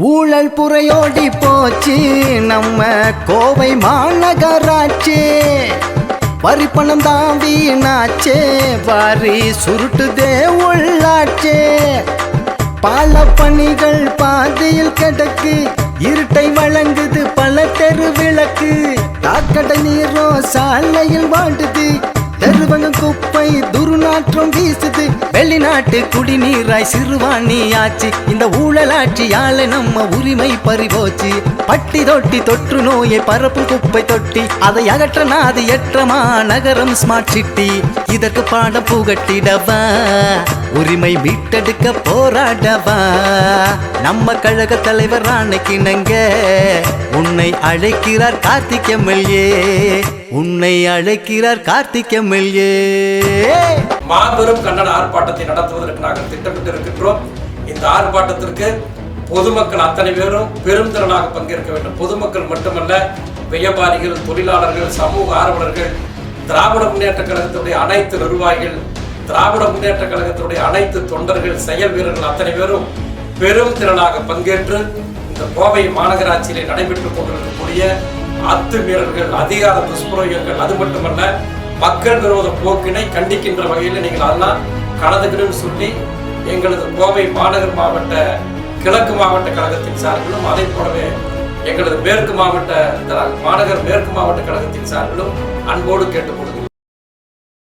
ஊழல் புறையோடி போச்சு. நம்ம கோவை மாநகராட்சி. வரிப்பணம் தான் வீணாச்சே வரி சுருட்டுதே உள்ளாச்சே. பல பணிகள் பாதையில் கிடக்கு. இருட்டை வழங்குது பல தெரு விளக்கு. தாக்கடை நீரோ சாலையில் வாடுது குப்பை துர்நாற்றம் வீசுது. வெளிநாட்டு குடிநீராய் சிறுவாணி ஆச்சு இந்த ஊழலாட்சியால நம்ம உரிமை பறிபோச்சு. பட்டி தொட்டி தொற்று நோயை பரப்பு குப்பை தொட்டி. அதை அகற்ற நாது எற்றமா நகரம் ஸ்மார்ட் சிட்டி இதற்கு பாடம் புகட்டிடவா? உரிமை மீட்டெடுக்க போராடவா? நம்ம கழக தலைவர் ஆணைக்கிணங்க உன்னை அழைக்கிறார் கார்த்திக் எம்எல்ஏ. உன்னை அழைக்கிறார் கார்த்திக் எம்எல்ஏ மாபெரும் கன்னட ஆர்ப்பாட்டத்தை நடத்துவதற்கு நாங்கள் திட்டமிட்டு இருக்கின்றோம் இந்த ஆர்ப்பாட்டத்திற்கு பொதுமக்கள் அத்தனை பேரும் பெரும் பங்கேற்க வேண்டும். பொதுமக்கள் மட்டுமல்ல வியாபாரிகள் தொழிலாளர்கள் சமூக ஆர்வலர்கள் திராவிட முன்னேற்ற கழகத்துடைய அனைத்து நிர்வாகிகள் திராவிட முன்னேற்ற கழகத்துடைய அனைத்து தொண்டர்கள் செயல் வீரர்கள் அத்தனை பேரும் பெரும் திறனாக பங்கேற்று இந்த கோவை மாநகராட்சியிலே நடைபெற்றுக் கொண்டிருக்கக்கூடிய அத்துமீறல்கள் அதிகார துஷ்பிரயோகங்கள் அது மட்டுமல்ல மக்கள் விரோத போக்கினை கண்டிக்கின்ற வகையில் நீங்கள் அதெல்லாம் கலந்துக்கணும்னு சொல்லி எங்களது கோவை மாநகர் மாவட்ட கிழக்கு மாவட்ட கழகத்தின் சார்பிலும் அதை போலவே எங்களது மேற்கு மாவட்ட மாநகர் மேற்கு மாவட்ட கழகத்தின் சார்பிலும் அன்போடு கேட்டுக்கொள்கிறோம்.